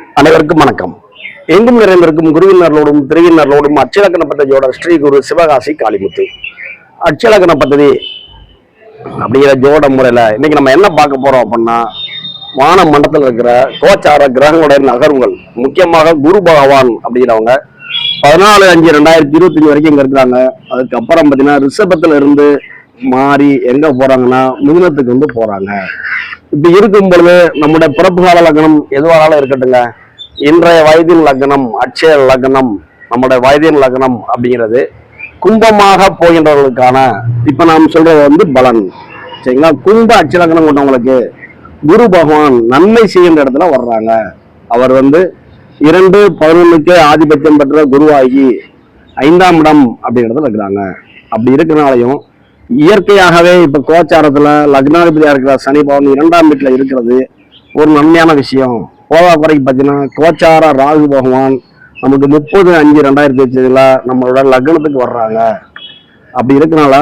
அனைவருக்கும் வணக்கம். எங்கும் நிறைந்திருக்கும் குருவினர்களோடும் திருவினர்களோடும் அச்சலக்கண பத்ததியோட ஸ்ரீ குரு சிவகாசி காளிமுத்து. அச்சலக்கண பத்ததி அப்படிங்கிற ஜோட முறையில் இன்னைக்கு நம்ம என்ன பார்க்க போறோம் அப்படின்னா வான மண்டலத்தில் இருக்கிற கோச்சார கிரகங்களுடைய நகர்வுகள். முக்கியமாக குரு பகவான் அப்படிங்கிறவங்க பதினாலு அஞ்சு ரெண்டாயிரத்தி இருபத்தஞ்சு வரைக்கும் இங்கே இருக்கிறாங்க. அதுக்கப்புறம் பார்த்தீங்கன்னா ரிஷபத்தில் இருந்து மாறி எங்க போறாங்கன்னா மிதுனத்துக்கு வந்து போறாங்க. இப்படி இருக்கும் பொழுது நம்முடைய பிறப்பு கால லக்னம் எதுவானாலும் இருக்கட்டுங்க இன்றைய வயதின் லக்னம் அட்சய லக்னம் நம்முடைய வயதின் லக்னம் அப்படிங்கிறது கும்பமாக போகின்றவர்களுக்கான இப்ப நாம் சொல்றது வந்து பலன். சரிங்களா? கும்ப அட்சய லக்னம் கொண்டவங்களுக்கு குரு பகவான் நன்மை செய்கின்ற இடத்துல வர்றாங்க. அவர் வந்து இரண்டு பதினொன்னுக்கு ஆதிபத்தியம் பெற்ற குருவாகி ஐந்தாம் இடம் அப்படிங்கிறதுல இருக்கிறாங்க. அப்படி இருக்கிறனாலையும் இயற்கையாகவே இப்ப கோச்சாரத்துல லக்னாதிபதியா இருக்கிற சனி பவன் இரண்டாம் வீட்டுல இருக்கிறது ஒரு நன்மையான விஷயம். போதா குறைக்கு பார்த்தீங்கன்னா கோச்சார ராகு பகவான் நமக்கு முப்பது அஞ்சு ரெண்டாயிரத்தி வச்சதுல நம்மளோட லக்னத்துக்கு வர்றாங்க. அப்படி இருக்கிறனால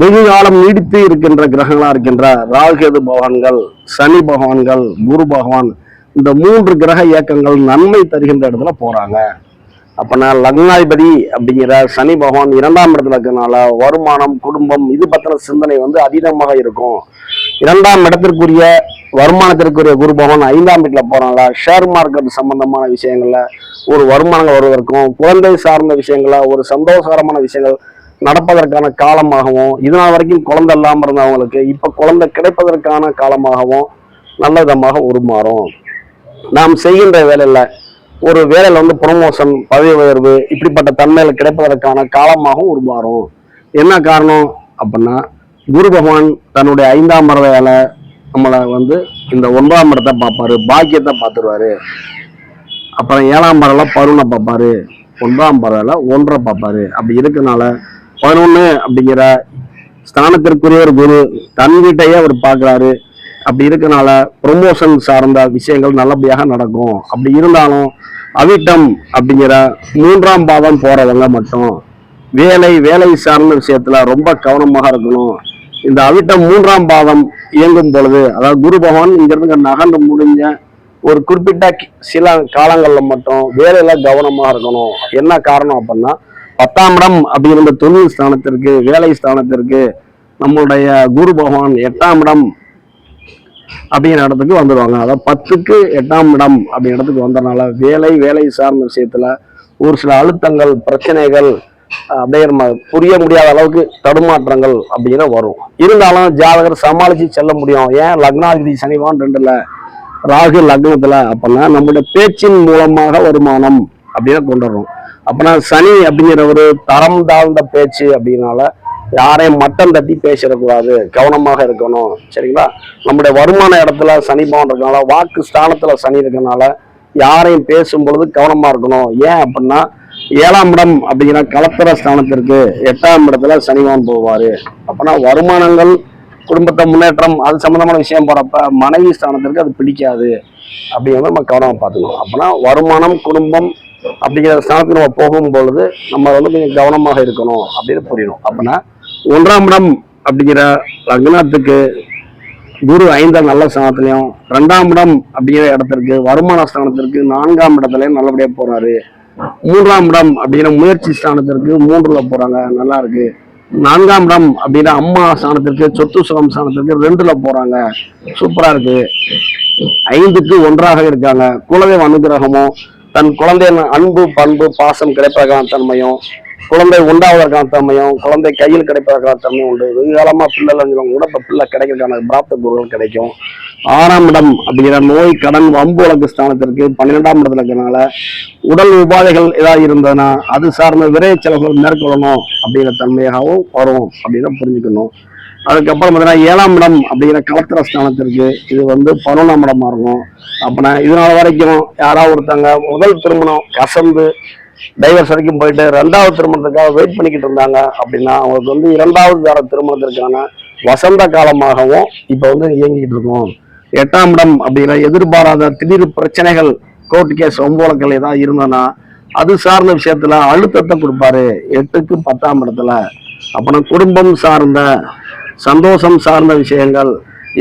வெகு காலம் நீடித்து இருக்கின்ற கிரகங்களா இருக்கின்ற ராகுகேது பகவான்கள் சனி பகவான்கள் குரு பகவான் இந்த மூன்று கிரக இயக்கங்கள் நன்மை தருகின்ற இடத்துல போறாங்க. அப்பனா லக்னாதிபதி அப்படிங்கிற சனி பகவான் இரண்டாம் இடத்துல இருக்கிறதுனால வருமானம் குடும்பம் இது பத்தின சிந்தனை வந்து அதீதமாக இருக்கும். இரண்டாம் இடத்திற்குரிய வருமானத்திற்குரிய குரு பகவான் ஐந்தாம் வீட்டில் போகிறனால ஷேர் மார்க்கெட் சம்பந்தமான விஷயங்கள்ல ஒரு வருமானங்கள் வருவதற்கும் குழந்தை சார்ந்த விஷயங்கள ஒரு சந்தோஷகரமான விஷயங்கள் நடப்பதற்கான காலமாகவும் இதனால் வரைக்கும் குழந்தை இல்லாமல் இருந்தவங்களுக்கு இப்போ குழந்தை கிடைப்பதற்கான காலமாகவும் நல்ல விதமாக உருமாறும். நாம் செய்கின்ற வேலையில் ஒரு வேலையில வந்து ப்ரொமோஷன் பதவி உயர்வு இப்படிப்பட்ட தன்மையில கிடைப்பதற்கான காலமாகவும் உருமாறும் என்ன காரணம் அப்படின்னா குரு பகவான் தன்னுடைய ஐந்தாம் மரதையால நம்மளை வந்து இந்த ஒன்பதாம் இடத்தை பார்ப்பாரு பாக்கியத்தை பார்த்துருவாரு. அப்புறம் ஏழாம் பறவை பருவனை பார்ப்பாரு ஒன்றாம் பறவைல ஒன்றை பார்ப்பாரு. அப்படி இருக்கனால பதினொன்று அப்படிங்கிற ஸ்தானத்திற்குரிய ஒரு குரு தன் வீட்டையே அவர் பார்க்குறாரு. அப்படி இருக்கனால ப்ரொமோஷன் சார்ந்த விஷயங்கள் நல்லபடியாக நடக்கும். அப்படி இருந்தாலும் அவிட்டம் அப்படிங்கிற மூன்றாம் பாதம் போறவங்க மட்டும் வேலை வேலை சார்ந்த விஷயத்துல ரொம்ப கவனமாக இருக்கணும். இந்த அவிட்டம் மூன்றாம் பாவம் இயங்கும் பொழுது அதாவது குரு பகவான் இங்கிருந்து நகர்ந்து முடிஞ்ச ஒரு குறிப்பிட்ட சில காலங்களில் மட்டும் வேலையில கவனமாக இருக்கணும். என்ன காரணம் அப்படின்னா பத்தாம் இடம் அப்படிங்கிற தொழில் ஸ்தானத்திற்கு வேலை ஸ்தானத்திற்கு நம்மளுடைய குரு பகவான் எட்டாம் இடம் அப்படிங்கிற இடத்துக்கு வந்துடுவாங்க அதாவது பத்துக்கு எட்டாம் இடம் அப்படிங்கிற இடத்துக்கு வந்ததுனால வேலை வேலை சார்ந்த விஷயத்துல ஒரு சில அழுத்தங்கள் பிரச்சனைகள் அப்படிங்கிற புரிய முடியாத அளவுக்கு தடுமாற்றங்கள் அப்படிங்கிற வரும். இருந்தாலும் ஜாதகர் சமாளிச்சு செல்ல முடியும். ஏன்? லக்னாதிபதி சனிவான் ரெண்டுல ராகு லக்னத்துல. அப்படின்னா நம்முடைய பேச்சின் மூலமாக வருமானம் அப்படின்னு கொண்டு வரும் அப்பனா சனி அப்படிங்கிற ஒரு தரம் தாழ்ந்த பேச்சு அப்படின்னால யாரையும் மட்டம் தட்டி பேசிடக்கூடாது. கவனமாக இருக்கணும். சரிங்களா? நம்முடைய வருமான இடத்துல சனி பவன் இருக்கனால வாக்கு ஸ்தானத்துல சனி இருக்கனால யாரையும் பேசும் பொழுது கவனமா இருக்கணும். ஏன் அப்படின்னா ஏழாம் இடம் அப்படிங்கிற கலத்தர ஸ்தானத்திற்கு எட்டாம் இடத்துல சனிவான் போவாரு. அப்படின்னா வருமானங்கள் குடும்பத்தை முன்னேற்றம் அது சம்பந்தமான விஷயம் போறப்ப மனைவி ஸ்தானத்திற்கு அது பிடிக்காது. அப்படிங்கிறத நம்ம கவனமா பார்த்துக்கணும். அப்படின்னா வருமானம் குடும்பம் அப்படிங்கிற ஸ்தானத்துக்கு நம்ம போகும் பொழுது நம்ம வந்து கொஞ்சம் கவனமாக இருக்கணும் அப்படின்னு புரியணும். அப்படின்னா ஒன்றாம் இடம் அப்படிங்கிற லக்னத்துக்கு குரு ஐந்தாம் நல்ல ஸ்தானத்திலையும் ரெண்டாம் இடம் அப்படிங்கிற இடத்திற்கு வருமான ஸ்தானத்திற்கு நான்காம் இடத்துலயும் நல்லபடியா போறாரு. மூன்றாம் இடம் அப்படிங்கிற முயற்சி ஸ்தானத்திற்கு மூன்றுல போறாங்க. நல்லா இருக்கு. நான்காம் இடம் அப்படின்னா அம்மா ஸ்தானத்திற்கு சொத்து சுகம் ஸ்தானத்திற்கு ரெண்டுல போறாங்க. சூப்பரா இருக்கு. ஐந்துக்கு ஒன்றாக இருக்காங்க. குலதெய்வ அனுகிரகமும் தன் குழந்தையின் அன்பு பண்பு பாசம் கிடைப்பதற்கான தன்மையும் குழந்தை உண்டாவதற்கான தன்மையும் குழந்தை கையில் கிடைப்பதற்கான தன்மையும் உண்டு. வெகு காலமா பிள்ளை கூட இப்ப பிள்ளை கிடைக்கிறதுக்கான பிராப்த பொருட்கள் கிடைக்கும். ஆறாம் இடம் அப்படிங்கிற நோய் கடன் வம்பு வழக்கு ஸ்தானத்திற்கு பன்னிரெண்டாம் இடத்துல இருக்கிறனால உடல் உபாதைகள் ஏதாவது இருந்ததுன்னா அது சார்ந்த விரை செலவுகள் மேற்கொள்ளணும் அப்படிங்கிற தன்மையாகவும் வரும் அப்படின்னு புரிஞ்சுக்கணும். அதுக்கப்புறம் பார்த்தீங்கன்னா ஏழாம் இடம் அப்படிங்கிற கலத்திர ஸ்தானத்திற்கு இது வந்து பதினொன்றாம் இடமா இருக்கும். அப்படின்னா இதனால வரைக்கும் யாராவது ஒருத்தங்க முதல் திருமணம் கசந்து டைவர்ஸ் வரைக்கும் போயிட்டு ரெண்டாவது திருமணத்துக்காக வெயிட் பண்ணிக்கிட்டு இருந்தாங்க அப்படின்னா அவங்களுக்கு வந்து இரண்டாவது வார திருமணத்திற்கான வசந்த காலமாகவும் இப்போ வந்து இயங்கிக்கிட்டு இருக்கும். எட்டாம் இடம் அப்படிங்கிற எதிர்பாராத திடீர் பிரச்சனைகள் கோர்ட் கேஸ் ஒம்போலக்கள் ஏதாவது இருந்ததுன்னா அது சார்ந்த விஷயத்துல அழுத்தத்தை கொடுப்பாரு. எட்டுக்கு பத்தாம் இடத்துல. அப்புறம் குடும்பம் சார்ந்த சந்தோஷம் சார்ந்த விஷயங்கள்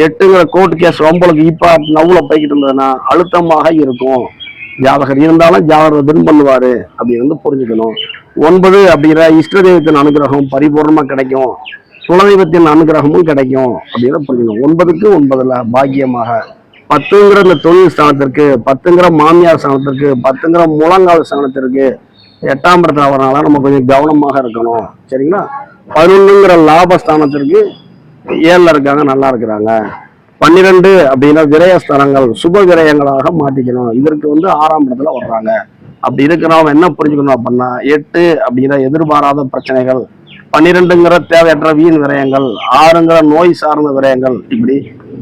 எட்டுங்கிற கோர்ட் கேஸ் ஒம்போலுக்கு இப்போ நவுல போய்கிட்டு இருந்ததுன்னா அழுத்தமாக இருக்கும். ஜாதகர் இருந்தாலும் ஜாதகர் வின் பண்ணுவாரு அப்படின்னு வந்து புரிஞ்சுக்கணும். ஒன்பது அப்படிங்கிற இஷ்ட தெய்வத்தின் அனுகிரகம் பரிபூர்ணமா கிடைக்கும். குலதெய்வத்தின் அனுகிரகமும் கிடைக்கும் அப்படின்னு புரிஞ்சுக்கணும். ஒன்பதுக்கு ஒன்பதுல பாக்கியமாக. பத்துங்கிற இந்த தொழில் ஸ்தானத்திற்கு பத்துங்கிற மாமியார் ஸ்தானத்திற்கு பத்துங்கிற முழங்கால் ஸ்தானத்திற்கு எட்டாம் இடத்துல வரனால நம்ம கொஞ்சம் கவனமாக இருக்கணும். சரிங்களா? பதினொன்றுங்கிற லாபஸ்தானத்திற்கு ஏழில் இருக்காங்க நல்லா இருக்கிறாங்க. பன்னிரெண்டு அப்படின்னா விரயஸ்தலங்கள் சுப விரயங்களாக மாற்றிக்கணும். இதற்கு வந்து ஆறாம் இடத்துல வர்றாங்க. அப்படி இருக்கிறவங்க என்ன புரிஞ்சுக்கணும் அப்படின்னா எட்டு அப்படிங்கிற எதிர்பாராத பிரச்சனைகள் பன்னிரெண்டுங்கிற தேவையற்ற வீண் விரயங்கள் ஆறுங்கிற நோய் சார்ந்த விரயங்கள் இப்படி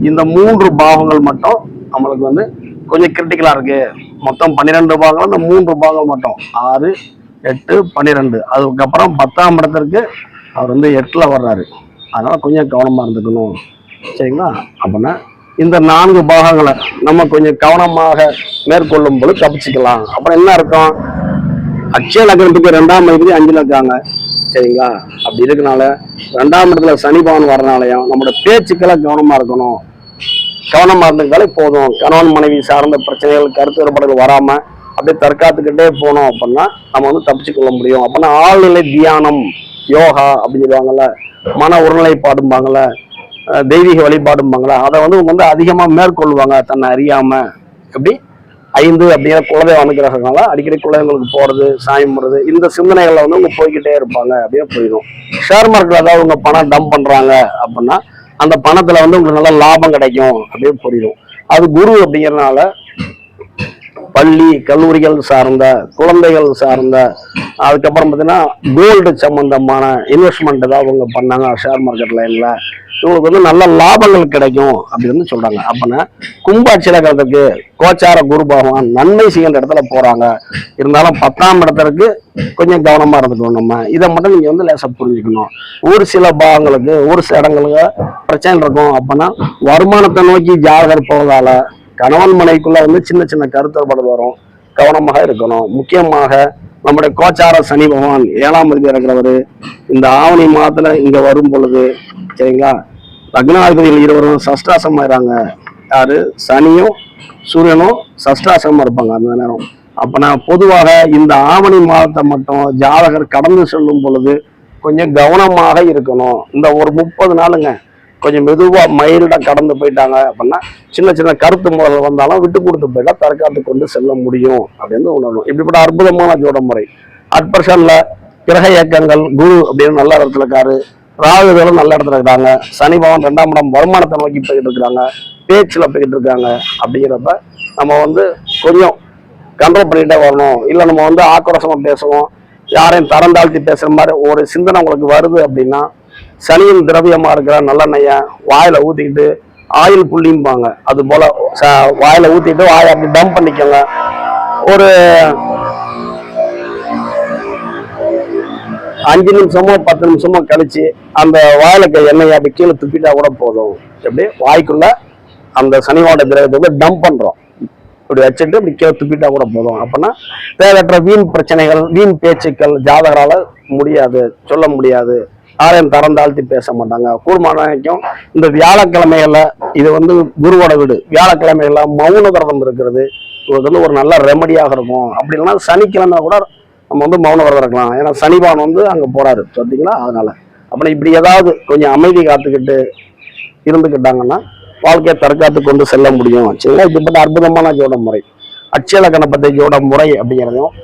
இந்த மூன்று பாகங்கள் மட்டும் நம்மளுக்கு வந்து கொஞ்சம் கிரிட்டிக்கலா இருக்கு. மொத்தம் பன்னிரெண்டு பாகங்கள் இந்த மூன்று பாகங்கள் மட்டும். ஆறு எட்டு பன்னிரெண்டு. அதுக்கப்புறம் பத்தாம் இடத்திற்கு அவர் வந்து எட்டுல வர்றாரு. அதனால கொஞ்சம் கவனமா இருந்துக்கணும். சரிங்களா? அப்படின்னா இந்த நான்கு பாகங்களை நம்ம கொஞ்சம் கவனமாக மேற்கொள்ளும் பொழுது தப்பிச்சுக்கலாம். அப்புறம் என்ன இருக்கும் அக்ஷய லக்னத்துக்கு ரெண்டாம் அதிபதி அஞ்சுல இருக்காங்க. சரிங்களா? அப்படி இருக்கனால ரெண்டாம் இடத்துல சனி பவன் வரனாலையும் நம்மளோட பேச்சுக்களை கவனமா இருக்கணும். கவனமா இருந்துக்கிட்டாலே போதும். கணவன் மனைவி சார்ந்த பிரச்சனைகள் கருத்து வேறுபாடுகள் வராம அப்படியே தற்காத்துக்கிட்டே போனோம் அப்படின்னா நம்ம வந்து தப்பிச்சுக்கொள்ள முடியும். அப்படின்னா ஆழ்நிலை தியானம் யோகா அப்படின்னு சொல்லுவாங்கல்ல மன ஒருநிலைப்பாடும்பாங்கல்ல அஹ் தெய்வீக வழிபாடும்பாங்களா அதை வந்து இவங்க வந்து அதிகமாக மேற்கொள்வாங்க தன்னை அறியாம. எப்படி? ஐந்து அப்படிங்கிற குலதெய்வ அனுகிரகங்களால அடிக்கடி குலதெய்வங்களுக்கு போறது சாமி போறது இந்த சிந்தனைகளில் வந்து அவங்க போய்கிட்டே இருப்பாங்க அப்படியே போயிடும். ஷேர் மார்க்கெட்ல ஏதாவது அவங்க பணம் டம்ப் பண்றாங்க அப்படின்னா அந்த பணத்துல வந்து உங்களுக்கு நல்ல லாபம் கிடைக்கும் அப்படியே புரியும் அது குரு அப்படிங்கறதுனால பள்ளி கல்லூரிகள் சார்ந்த குழந்தைகள் சார்ந்த அதுக்கப்புறம் பார்த்தீங்கன்னா கோல்டு சம்பந்தமான இன்வெஸ்ட்மெண்ட் ஏதாவது அவங்க பண்ணாங்க. ஷேர் மார்க்கெட் லைனில் இவங்களுக்கு வந்து நல்ல லாபங்கள் கிடைக்கும் அப்படின்னு சொல்கிறாங்க அப்போனா கும்பாட்சிலக்கிறதுக்கு கோச்சார குரு பகவான் நன்மை செய்கின்ற இடத்துல போகிறாங்க இருந்தாலும் பத்தாம் இடத்திற்கு கொஞ்சம் கவனமாக இருந்துக்கணும் நம்ம. இதை மட்டும் நீங்கள் வந்து லேசாக புரிஞ்சுக்கணும். ஒரு சில பாகங்களுக்கு ஒரு சில இடங்களுக்கு பிரச்சனை இருக்கும். அப்போனா வருமானத்தை நோக்கி ஜாதகர் போகிறதால கணவன் மனைக்குள்ள வந்து சின்ன சின்ன கருத்தொடர்பாடு வரும். கவனமாக இருக்கணும். முக்கியமாக நம்முடைய கோச்சார சனி பகவான் ஏழாம் தேதி இருக்கிறவர் இந்த ஆவணி மாதத்துல இங்க வரும் பொழுது சரிங்களா? லக்னாதிபதிகள் இருவரும் சஷ்டாசமாயிறாங்க யாரு? சனியும் சூரியனும் சஷ்டாசமா இருப்பாங்க அந்த நேரம். அப்ப நான் பொதுவாக இந்த ஆவணி மாதத்தை மட்டும் ஜாதகர் கடந்து செல்லும் பொழுது கொஞ்சம் கவனமாக இருக்கணும். இந்த ஒரு முப்பது நாளுங்க. கொஞ்சம் மெதுவா மைல்டா கடந்து போயிட்டாங்க அப்படின்னா சின்ன சின்ன கருத்து முதல் வந்தாலும் விட்டு கொடுத்து போயிட்டா தற்காத்து கொண்டு செல்ல முடியும் அப்படின்னு உணரணும். இப்படிப்பட்ட அற்புதமான ஜோட முறை அட்பர்ஷன்ல கிரக இயக்கங்கள் குரு அப்படின்னு நல்ல இடத்துல இருக்காரு. ராகுகளும் நல்ல இடத்துல இருக்காங்க. சனி பவன் ரெண்டாம் இடம் வருமானத்தை நோக்கி போயிட்டு இருக்கிறாங்க. பேச்சுல போயிட்டு இருக்காங்க அப்படிங்கிறப்ப நம்ம வந்து கொஞ்சம் கண்ட்ரோல் பண்ணிட்டே வரணும். இல்லை நம்ம வந்து ஆக்ரோஷமாக பேசுவோம். யாரையும் தரம் தாழ்த்தி பேசுற மாதிரி ஒரு சிந்தனை உங்களுக்கு வருது அப்படின்னா சனியின் திரவியமா இருக்கிற நல்லெண்ணெயை வாயில ஊத்திக்கிட்டு ஆயில் புள்ளிம்பாங்க. அது போல ச- வாயில ஊத்திட்டு வாயை அப்படி டம்ப் பண்ணிக்கோங்க. ஒரு அஞ்சு நிமிஷமோ பத்து நிமிஷமோ கழிச்சு அந்த வாயிலுக்கு எண்ணெயை அப்படி கீழே துப்பிட்டா கூட போதும். எப்படி? வாய்க்குள்ள அந்த சனிவாட திரவத்தை டம்ப் பண்றோம். இப்படி வச்சுட்டு இப்படி கீழே துப்பிட்டா கூட போதும். அப்படின்னா தேவையற்ற வீண் பிரச்சனைகள் வீண் பேச்சுக்கள் ஜாதகரால முடியாது சொல்ல முடியாது. யாரையும் தரம் தாழ்த்தி பேச மாட்டாங்க. கூடுமான வரைக்கும் இந்த வியாழக்கிழமையில இது வந்து குருவோட வீடு. வியாழக்கிழமையில மௌன விரதம் இருக்கிறது. இது வந்து ஒரு நல்ல ரெமடியாக இருக்கும். அப்படி இல்லைன்னா சனிக்கிழமை கூட நம்ம வந்து மௌன விரதம் இருக்கலாம். ஏன்னா சனிபான் வந்து அங்கே போறாரு. பார்த்தீங்களா? அதனால. அப்புறம் இப்படி ஏதாவது கொஞ்சம் அமைதி காத்துக்கிட்டு இருந்துக்கிட்டாங்கன்னா வாழ்க்கையை தற்காத்து கொண்டு செல்ல முடியும். சரிங்களா இப்படிப்பட்ட அற்புதமான ஜோட முறை. அச்சல கணபதி ஜோட முறை அப்படிங்கிறதையும்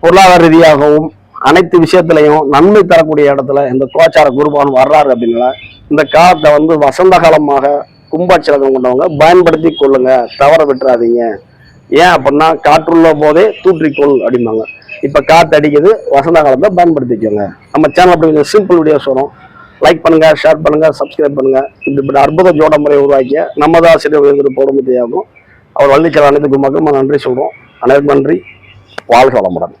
பொருளாதார ரீதியாகவும் அனைத்து விஷயத்திலையும் நன்மை தரக்கூடிய இடத்துல இந்த கோச்சார குருபான் வர்றாரு அப்படின்னா இந்த காலத்தை வந்து வசந்த காலமாக கும்பாட்சலகம் கொண்டவங்க பயன்படுத்தி கொள்ளுங்க தவற விட்டுறாதீங்க. ஏன் அப்படின்னா காற்றுள்ள போதே தூற்றிக்கொள் அப்படிம்பாங்க. இப்ப காத்து அடிக்குது வசந்த காலத்தை பயன்படுத்திக்கோங்க. நம்ம சேனல் அப்படி கொஞ்சம் சிம்பிள் வீடியோஸ் வரும். லைக் பண்ணுங்க ஷேர் பண்ணுங்க சப்ஸ்கிரைப் பண்ணுங்க. இப்படி அற்புத ஜோட முறையை உருவாக்கிய நம்ம தான் ஆசிரியர் போடும்படியாகும் அவர் வள்ளிச்சல் அனைத்து மக்களும் நன்றி சொல்றோம். அனைவருக்கும் நன்றி. வாழ்க வளமுடன்.